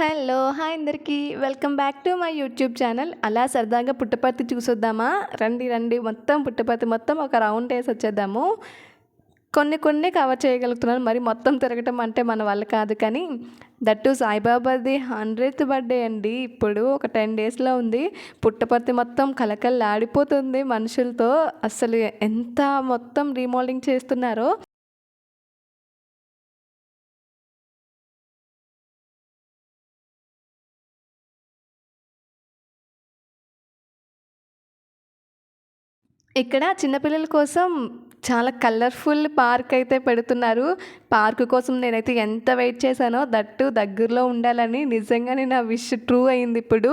Hello hi అందరికీ. Welcome back to my YouTube channel. అలా సరదాగా పుట్టపర్తి చూసొద్దామా? రండి రండి. మొత్తం పుట్టపర్తి మొత్తం ఒక రౌండ్ వేసి వచ్చేద్దాము. కొన్ని కొన్ని కవర్ చేయగలుగుతున్నాను. మరి మొత్తం తిరగటం అంటే మన వల్ల కాదు కానీ దట్టు సాయిబాబాది హండ్రెడ్ బర్త్డే అండి. ఇప్పుడు ఒక టెన్ డేస్లో ఉంది. పుట్టపర్తి మొత్తం కలకల్లాడిపోతుంది మనుషులతో. అసలు ఎంత మొత్తం రీమోల్డింగ్ చేస్తున్నారో. ఇక్కడ చిన్నపిల్లల కోసం చాలా కలర్ఫుల్ పార్క్ అయితే పెడుతున్నారు. పార్క్ కోసం నేనైతే ఎంత వెయిట్ చేశానో దట్టు దగ్గరలో ఉండాలని నిజంగానే నా విష్ ట్రూ అయింది ఇప్పుడు.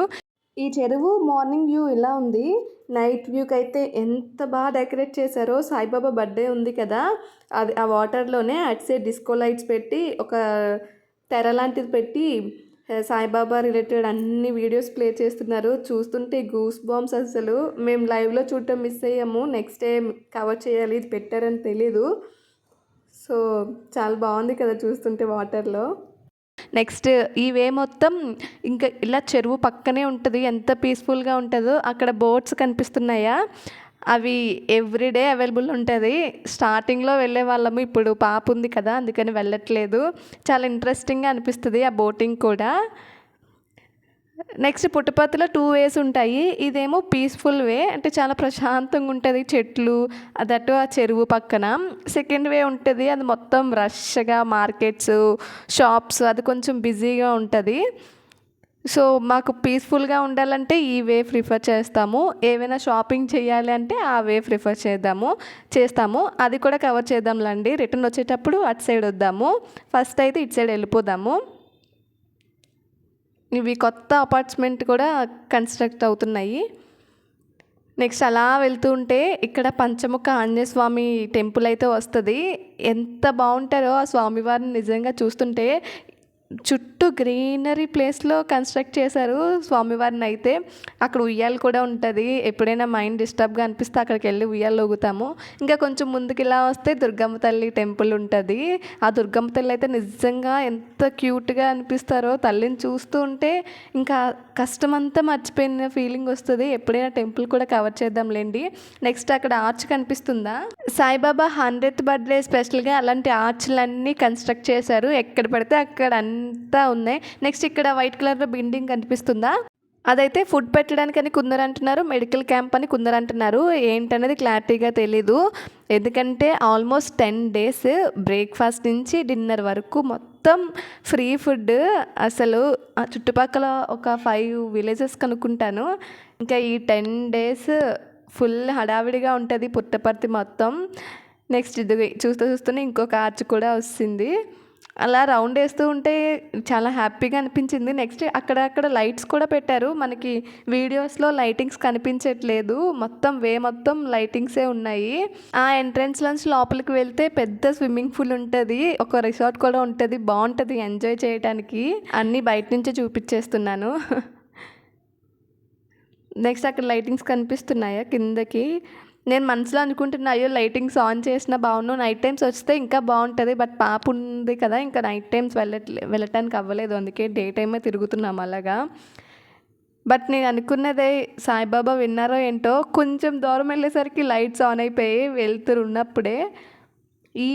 ఈ చెరువు మార్నింగ్ వ్యూ ఇలా ఉంది. నైట్ వ్యూకి అయితే ఎంత బాగా డెకరేట్ చేశారో సాయిబాబా బర్త్డే ఉంది కదా. అది ఆ వాటర్లోనే అటు సైడ్ డిస్కో లైట్స్ పెట్టి ఒక తెర లాంటిది పెట్టి సాయిబాబా రిలేటెడ్ అన్ని వీడియోస్ ప్లే చేస్తున్నారు. చూస్తుంటే గూస్ బాంబ్స్ అసలు. మేము లైవ్లో చూడటం మిస్ అయ్యాము. నెక్స్ట్ డే కవర్ చేయాలి ఇది పెట్టారని తెలీదు. సో చాలా బాగుంది కదా చూస్తుంటే వాటర్లో నెక్స్ట్ ఈ వే మొత్తం ఇంకా ఇలా చెరువు పక్కనే ఉంటుంది. ఎంత పీస్ఫుల్గా ఉంటుందో. అక్కడ బోట్స్ కనిపిస్తున్నాయా? అవి ఎవ్రీడే అవైలబుల్ ఉంటుంది. స్టార్టింగ్లో వెళ్ళే వాళ్ళము ఇప్పుడు పాప ఉంది కదా అందుకని వెళ్ళట్లేదు. చాలా ఇంట్రెస్టింగ్గా అనిపిస్తుంది ఆ బోటింగ్ కూడా. నెక్స్ట్ పుట్టపర్తిలో టూ వేస్ ఉంటాయి. ఇదేమో పీస్ఫుల్ వే అంటే చాలా ప్రశాంతంగా ఉంటుంది. చెట్లు అదట్టు ఆ చెరువు పక్కన. సెకండ్ వే ఉంటుంది అది మొత్తం రష్గా మార్కెట్స్ షాప్స్ అది కొంచెం బిజీగా ఉంటుంది. సో మాకు పీస్ఫుల్గా ఉండాలంటే ఈ వే ప్రిఫర్ చేస్తాము. ఏవైనా షాపింగ్ చేయాలి అంటే ఆ వే ప్రిఫర్ చేద్దాము చేస్తాము. అది కూడా కవర్ చేద్దాంలండి. రిటర్న్ వచ్చేటప్పుడు అటు సైడ్ వద్దాము. ఫస్ట్ అయితే ఇటు సైడ్ వెళ్ళిపోదాము. ఇవి కొత్త అపార్ట్మెంట్ కూడా కన్స్ట్రక్ట్ అవుతున్నాయి. నెక్స్ట్ అలా వెళ్తూ ఉంటే ఇక్కడ పంచముఖ ఆంజనేయ స్వామి టెంపుల్ అయితే వస్తుంది. ఎంత బాగుంటారో ఆ స్వామివారిని నిజంగా చూస్తుంటే చుట్టూ గ్రీనరీ ప్లేస్లో కన్స్ట్రక్ట్ చేశారు స్వామివారిని అయితే అక్కడ ఉయ్యాలు కూడా ఉంటుంది. ఎప్పుడైనా మైండ్ డిస్టర్బ్గా అనిపిస్తే అక్కడికి వెళ్ళి ఉయ్యాలు ఊగుతాము. ఇంకా కొంచెం ముందుకు ఇలా వస్తే దుర్గమ్మ తల్లి టెంపుల్ ఉంటుంది. ఆ దుర్గమ్మ తల్లి అయితే నిజంగా ఎంత క్యూట్గా అనిపిస్తారో తల్లిని చూస్తూ ఉంటే ఇంకా కష్టమంతా మర్చిపోయిన ఫీలింగ్ వస్తుంది. ఎప్పుడైనా టెంపుల్ కూడా కవర్ చేద్దాంలేండి నెక్స్ట్ అక్కడ ఆర్చ్ కనిపిస్తుందా? సాయిబాబా హండ్రెడ్ బర్త్డే స్పెషల్గా అలాంటి ఆర్చ్లన్నీ కన్స్ట్రక్ట్ చేశారు. ఎక్కడ పడితే అక్కడ అంతా ఉన్నాయి. నెక్స్ట్ ఇక్కడ వైట్ కలర్లో బిల్డింగ్ కనిపిస్తుందా? అదైతే ఫుడ్ పెట్టడానికని కొందరు అంటున్నారు మెడికల్ క్యాంప్ అని కొందరు అంటున్నారు. ఏంటనేది క్లారిటీగా తెలీదు. ఎందుకంటే ఆల్మోస్ట్ టెన్ డేస్ బ్రేక్ఫాస్ట్ నుంచి డిన్నర్ వరకు మొత్తం ఫ్రీ ఫుడ్ అసలు చుట్టుపక్కల ఒక ఫైవ్ విలేజెస్ కనుక్కుంటాను. ఇంకా ఈ టెన్ డేస్ ఫుల్ హడావిడిగా ఉంటుంది పుట్టపర్తి మొత్తం. నెక్స్ట్ ఇది చూస్తూ చూస్తూనే ఇంకొక ఆర్చ్ కూడా వస్తుంది. అలా రౌండ్ వేస్తూ ఉంటే చాలా హ్యాపీగా అనిపించింది. నెక్స్ట్ అక్కడక్కడ లైట్స్ కూడా పెట్టారు. మనకి వీడియోస్లో లైటింగ్స్ కనిపించట్లేదు. మొత్తం వే మొత్తం లైటింగ్సే ఉన్నాయి. ఆ ఎంట్రన్స్ నుంచి లోపలికి వెళ్తే పెద్ద స్విమ్మింగ్ పూల్ ఉంటుంది. ఒక రిసార్ట్ కూడా ఉంటుంది. బాగుంటుంది ఎంజాయ్ చేయడానికి అన్నీ బయట నుంచే చూపించేస్తున్నాను. నెక్స్ట్ అక్కడ లైటింగ్స్ కనిపిస్తున్నాయా కిందకి? నేను మనసులో అనుకుంటున్నా అయ్యో లైటింగ్స్ ఆన్ చేసిన బాగున్నాను నైట్ టైమ్స్ వస్తే ఇంకా బాగుంటుంది బట్ పాప ఉంది కదా ఇంకా నైట్ టైమ్స్ వెళ్ళట్లే వెళ్ళటానికి అవ్వలేదు అందుకే డే టైమే తిరుగుతున్నాం అలాగా. బట్ నేను అనుకున్నదే సాయిబాబా విన్నారో ఏంటో కొంచెం దూరం వెళ్ళేసరికి లైట్స్ ఆన్ అయిపోయి వెళ్తురు ఉన్నప్పుడే ఈ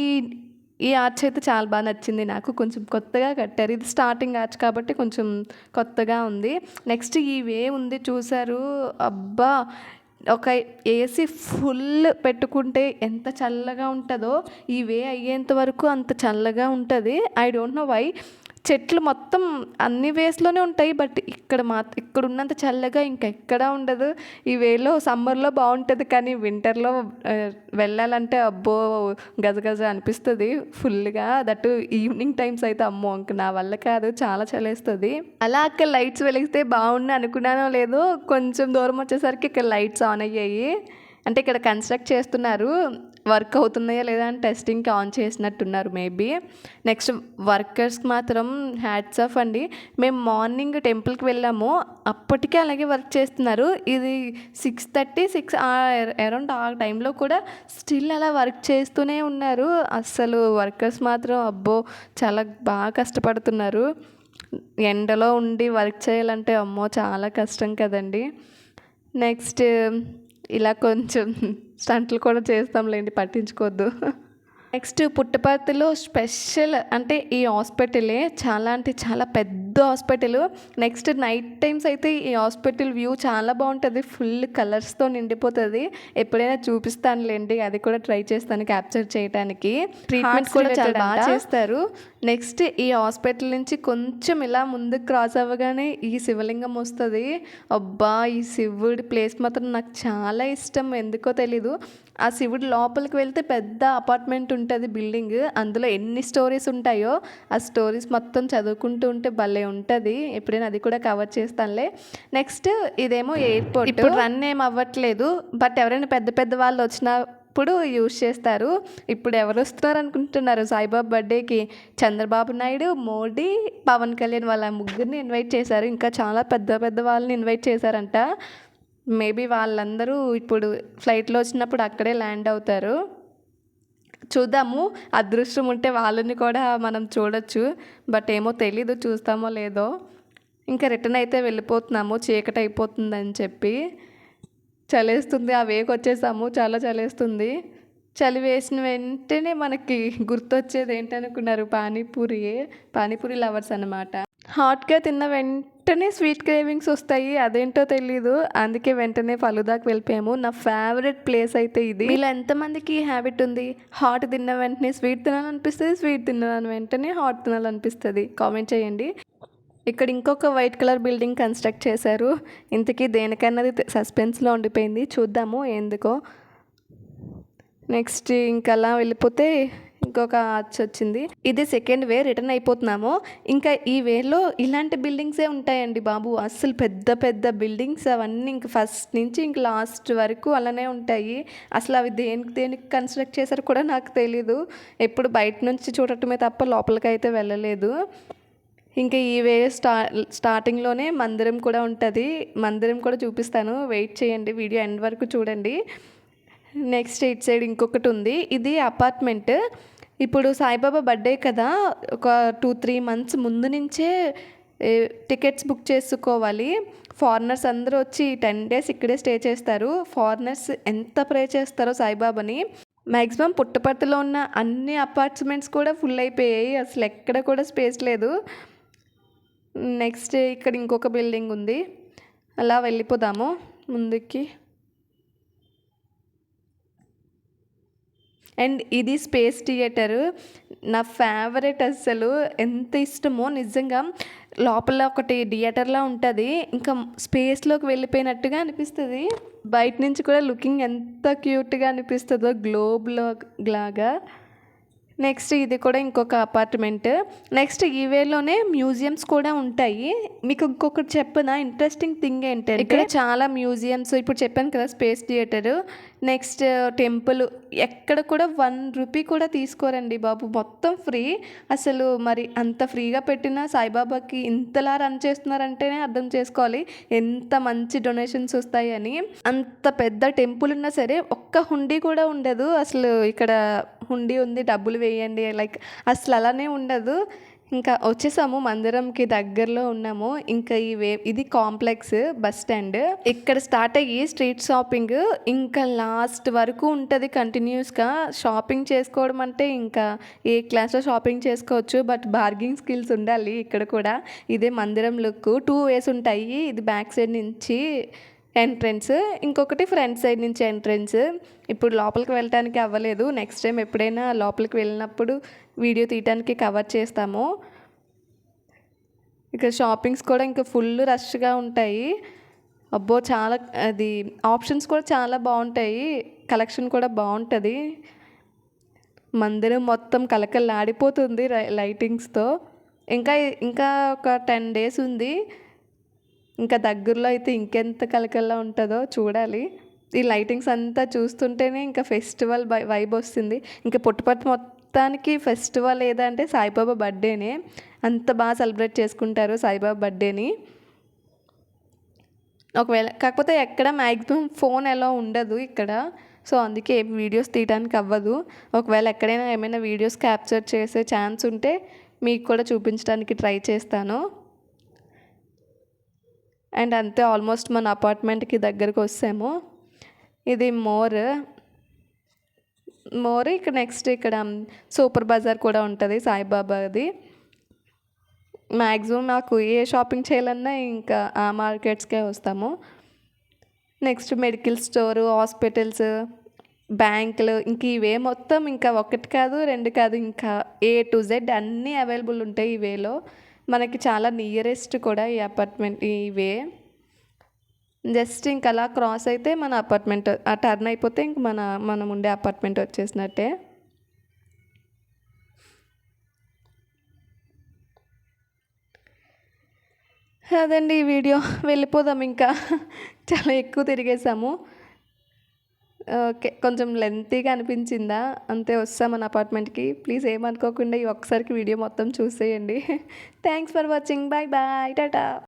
ఈ ఆర్చ్ అయితే చాలా బాగా నచ్చింది నాకు కొంచెం కొత్తగా కట్టారు. ఇది స్టార్టింగ్ ఆర్చ్ కాబట్టి కొంచెం కొత్తగా ఉంది. నెక్స్ట్ ఈ వే ఉంది చూసారు అబ్బా! ఒక ఏసీ ఫుల్ పెట్టుకుంటే ఎంత చల్లగా ఉంటుందో ఈ వే అయ్యేంత వరకు అంత చల్లగా ఉంటుంది. ఐ డోంట్ నో వై చెట్లు మొత్తం అన్ని వేస్లోనే ఉంటాయి బట్ ఇక్కడ మా ఇక్కడ ఉన్నంత చల్లగా ఇంకెక్కడా ఉండదు. ఈ వేలో సమ్మర్లో బాగుంటుంది కానీ వింటర్లో వెళ్ళాలంటే అబ్బో గజగజ అనిపిస్తుంది. ఫుల్గా దట్ ఈవినింగ్ టైమ్స్ అయితే అమ్మో ఇంక నా వల్ల కాదు చాలా చలేస్తుంది. అలా అక్కడ లైట్స్ వెలిగితే బాగుండి అనుకున్నానో లేదో కొంచెం దూరం వచ్చేసరికి ఇక్కడ లైట్స్ ఆన్ అయ్యాయి. అంటే ఇక్కడ కన్స్ట్రక్ట్ చేస్తున్నారు. వర్క్ అవుతున్నాయా లేదా అని టెస్టింగ్కి ఆన్ చేసినట్టున్నారు మేబీ. నెక్స్ట్ వర్కర్స్ మాత్రం హ్యాట్స్ ఆఫ్ అండి. మేము మార్నింగ్ టెంపుల్కి వెళ్ళాము. అప్పటికే అలాగే వర్క్ చేస్తున్నారు. ఇది సిక్స్ థర్టీ సిక్స్ అరౌండ్ ఆ టైంలో కూడా స్టిల్ అలా వర్క్ చేస్తూనే ఉన్నారు. అస్సలు వర్కర్స్ మాత్రం అబ్బో! చాలా బాగా కష్టపడుతున్నారు. ఎండలో ఉండి వర్క్ చేయాలంటే అమ్మో! చాలా కష్టం కదండి. నెక్స్ట్ ఇలా కొంచెం స్టంట్లు కూడా చేస్తాంలేండి పట్టించుకోవద్దు నెక్స్ట్ పుట్టపర్తిలో స్పెషల్ అంటే ఈ హాస్పిటలే చాలా అంటే చాలా పెద్ద హాస్పిటల్. నెక్స్ట్ నైట్ టైమ్స్ అయితే ఈ హాస్పిటల్ వ్యూ చాలా బాగుంటుంది. ఫుల్ కలర్స్తో నిండిపోతుంది. ఎప్పుడైనా చూపిస్తానులేండి. అది కూడా ట్రై చేస్తాను క్యాప్చర్ చేయడానికి ట్రీట్మెంట్ కూడా చాలా బాగా చేస్తారు. నెక్స్ట్ ఈ హాస్పిటల్ నుంచి కొంచెం ఇలా ముందుకు క్రాస్ అవ్వగానే ఈ శివలింగం వస్తుంది. అబ్బా ఈ శివుడి ప్లేస్ మాత్రం నాకు చాలా ఇష్టం. ఎందుకో తెలీదు. ఆ శివుడి లోపలికి వెళ్తే పెద్ద అపార్ట్మెంట్ ఉంటుంది బిల్డింగ్. అందులో ఎన్ని స్టోరీస్ ఉంటాయో ఆ స్టోరీస్ మొత్తం చదువుకుంటూ ఉంటే భలే ఉంటుంది. ఎప్పుడైనా అది కూడా కవర్ చేస్తానులే. నెక్స్ట్ ఇదేమో ఎయిర్పోర్ట్ ఇప్పుడు రన్ ఏం అవ్వట్లేదు. బట్ ఎవరైనా పెద్ద పెద్ద వాళ్ళు వచ్చినప్పుడు యూజ్ చేస్తారు. ఇప్పుడు ఎవరు వస్తున్నారు అనుకుంటున్నారు? సాయిబాబా బర్త్డేకి చంద్రబాబు నాయుడు మోడీ పవన్ కళ్యాణ్ వాళ్ళ ముగ్గురిని ఇన్వైట్ చేశారు. ఇంకా చాలా పెద్ద పెద్ద వాళ్ళని ఇన్వైట్ చేశారంట. మేబీ వాళ్ళందరూ ఇప్పుడు ఫ్లైట్లో వచ్చినప్పుడు అక్కడే ల్యాండ్ అవుతారు. చూద్దాము. అదృష్టం ఉంటే వాళ్ళని కూడా మనం చూడొచ్చు. బట్ ఏమో తెలీదు చూస్తామో లేదో. ఇంకా రిటర్న్ అయితే వెళ్ళిపోతున్నాము. చీకటి అయిపోతుందని చెప్పి. చలేస్తుంది. ఆ వేకి వచ్చేసాము. చాలా చలేస్తుంది. చలి వేసిన వెంటనే మనకి గుర్తొచ్చేది ఏంటనుకున్నారు? పానీపూరి పానీపూరి లవర్స్ అనమాట హాట్గా తిన్న వెంటనే స్వీట్ క్రేవింగ్స్ వస్తాయి అదేంటో తెలీదు. అందుకే వెంటనే ఫలుదాకి వెళ్ళిపోయాము. నా ఫేవరెట్ ప్లేస్ అయితే ఇది. ఇలా ఎంతమందికి హ్యాబిట్ ఉంది? హాట్ తిన్న వెంటనే స్వీట్ తినాలనిపిస్తుంది స్వీట్ తిన్న వెంటనే హాట్ తినాలనిపిస్తుంది. కామెంట్ చేయండి. ఇక్కడ ఇంకొక వైట్ కలర్ బిల్డింగ్ కన్స్ట్రక్ట్ చేశారు. ఇంతకీ దేనికన్నది సస్పెన్స్లో ఉండిపోయింది. చూద్దాము ఎందుకో. నెక్స్ట్ ఇంకలా అలా వెళ్ళిపోతే ఇంకొక ఆర్చ్ వచ్చింది. ఇది సెకండ్ వే రిటర్న్ అయిపోతున్నాము. ఇంకా ఈ వేలో ఇలాంటి బిల్డింగ్సే ఉంటాయండి బాబు. అస్సలు పెద్ద పెద్ద బిల్డింగ్స్ అవన్నీ ఇంక ఫస్ట్ నుంచి ఇంక లాస్ట్ వరకు అలానే ఉంటాయి. అసలు అవి దేనికి దేనికి కన్స్ట్రక్ట్ చేశారో కూడా నాకు తెలీదు. ఎప్పుడు బయట నుంచి చూడటమే తప్ప లోపలికి అయితే వెళ్ళలేదు. ఇంకా ఈ వే స్టా స్టార్టింగ్లోనే మందిరం కూడా ఉంటుంది. మందిరం కూడా చూపిస్తాను. వెయిట్ చేయండి. వీడియో ఎండ్ వరకు చూడండి. నెక్స్ట్ ఇట్ సైడ్ ఇంకొకటి ఉంది. ఇది అపార్ట్మెంట్ ఇప్పుడు సాయిబాబా బర్త్డే కదా ఒక టూ త్రీ మంత్స్ ముందు నుంచే టికెట్స్ బుక్ చేసుకోవాలి. ఫారినర్స్ అందరూ వచ్చి టెన్ డేస్ ఇక్కడే స్టే చేస్తారు. ఫారినర్స్ ఎంత ప్రే చేస్తారో సాయిబాబాని. మ్యాక్సిమం పుట్టపర్తిలో ఉన్న అన్ని అపార్ట్మెంట్స్ కూడా ఫుల్ అయిపోయాయి. అసలు ఎక్కడ కూడా స్పేస్ లేదు. నెక్స్ట్ ఇక్కడ ఇంకొక బిల్డింగ్ ఉంది. అలా వెళ్ళిపోదాము ముందుకి. అండ్ ఇది స్పేస్ థియేటర్. నా ఫేవరెట్ అసలు ఎంత ఇష్టమో నిజంగా లోపల ఒకటి థియేటర్లా ఉంటుంది. ఇంకా స్పేస్లోకి వెళ్ళిపోయినట్టుగా అనిపిస్తుంది. బయట నుంచి కూడా లుకింగ్ ఎంత క్యూట్గా అనిపిస్తుందో గ్లోబ్లో లాగా. నెక్స్ట్ ఇది కూడా ఇంకొక అపార్ట్మెంట్ నెక్స్ట్ ఈ వేలోనే మ్యూజియంస్ కూడా ఉంటాయి. మీకు ఇంకొకటి చెప్పిన? ఇంట్రెస్టింగ్ థింగ్ ఏంటంటే ఇక్కడ చాలా మ్యూజియంస్ ఇప్పుడు చెప్పాను కదా స్పేస్ థియేటర్ నెక్స్ట్ టెంపుల్ ఎక్కడ కూడా వన్ రూపీ కూడా తీసుకోరండి బాబు. మొత్తం ఫ్రీ అసలు మరి అంత ఫ్రీగా పెట్టిన సాయిబాబాకి ఇంతలా రన్ చేస్తున్నారంటేనే అర్థం చేసుకోవాలి. ఎంత మంచి డొనేషన్స్ వస్తాయని. అంత పెద్ద టెంపుల్ ఉన్నా సరే ఒక్క హుండీ కూడా ఉండదు. అసలు ఇక్కడ హుండీ ఉంది డబ్బులు వేయండి. లైక్ అసలు అలానే ఉండదు. ఇంకా వచ్చేసాము మందిరంకి దగ్గరలో ఉన్నాము. ఇంకా ఈ వే ఇది కాంప్లెక్స్ బస్ స్టాండ్. ఇక్కడ స్టార్ట్ అయ్యి స్ట్రీట్ షాపింగ్ ఇంకా లాస్ట్ వరకు ఉంటుంది కంటిన్యూస్గా. షాపింగ్ చేసుకోవడం అంటే ఇంకా ఏ క్లాస్లో షాపింగ్ చేసుకోవచ్చు బట్ బార్గింగ్ స్కిల్స్ ఉండాలి ఇక్కడ కూడా. ఇదే మందిరం లుక్ టూ వేస్ ఉంటాయి. ఇది బ్యాక్ సైడ్ నుంచి ఎంట్రన్స్. ఇంకొకటి ఫ్రంట్ సైడ్ నుంచి ఎంట్రన్స్. ఇప్పుడు లోపలికి వెళ్ళటానికి అవ్వలేదు. నెక్స్ట్ టైం ఎప్పుడైనా లోపలికి వెళ్ళినప్పుడు వీడియో తీయటానికి కవర్ చేస్తాము. ఇక్కడ షాపింగ్స్ కూడా ఇంకా ఫుల్ రష్గా ఉంటాయి. అబ్బో చాలా అది ఆప్షన్స్ కూడా చాలా బాగుంటాయి. కలెక్షన్ కూడా బాగుంటుంది. మందిరం మొత్తం కలకల్లాడిపోతుంది లైటింగ్స్తో ఇంకా ఇంకా ఒక టెన్ డేస్ ఉంది. ఇంకా దగ్గరలో అయితే ఇంకెంత కలకల్లా ఉంటుందో చూడాలి. ఈ లైటింగ్స్ అంతా చూస్తుంటేనే ఇంకా ఫెస్టివల్ వైబ్ వస్తుంది. ఇంకా పుట్టపర్తి మొత్తానికి ఫెస్టివల్ ఏదంటే సాయిబాబా బర్త్డేనే అంత బాగా సెలబ్రేట్ చేసుకుంటారు సాయిబాబా బర్త్డేని ఒకవేళ కాకపోతే ఎక్కడ మ్యాక్సిమం ఫోన్ ఎలా ఉండదు ఇక్కడ. సో అందుకే వీడియోస్ తీయడానికి అవ్వదు. ఒకవేళ ఎక్కడైనా ఏమైనా వీడియోస్ క్యాప్చర్ చేసే ఛాన్స్ ఉంటే మీకు కూడా చూపించడానికి ట్రై చేస్తాను. అండ్ అంతే ఆల్మోస్ట్ మన అపార్ట్మెంట్కి దగ్గరకు వస్తాము. ఇది మోర్ మోర్ ఇక్కడ నెక్స్ట్ ఇక్కడ సూపర్ బజార్ కూడా ఉంటుంది సాయిబాబాది. మ్యాక్సిమం నాకు ఏ షాపింగ్ చేయాలన్నా ఇంకా ఆ మార్కెట్స్కే వస్తాము. నెక్స్ట్ మెడికల్ స్టోరు హాస్పిటల్స్ బ్యాంకులు ఇంక ఇవే మొత్తం ఇంకా ఒకటి కాదు రెండు కాదు ఇంకా ఏ టు జెడ్ అన్నీ అవైలబుల్ ఉంటాయి ఈ వేలో. మనకి చాలా నియరెస్ట్ కూడా ఈ అపార్ట్మెంట్ ఈ వే. జస్ట్ ఇంక అలా క్రాస్ అయితే మన అపార్ట్మెంట్ ఆ టర్న్ అయిపోతే ఇంక మన మనం ఉండే అపార్ట్మెంట్ వచ్చేసినట్టే. అదండి ఈ వీడియో వెళ్ళిపోదాం ఇంకా. చాలా ఎక్కువ తిరిగేసాము. ఓకే కొంచెం లెంతీగా అనిపించిందా? అంతే వస్తాం మన అపార్ట్మెంట్కి ప్లీజ్ ఏమనుకోకుండా ఈ ఒక్కసారికి వీడియో మొత్తం చూసేయండి. Thanks for watching bye bye tata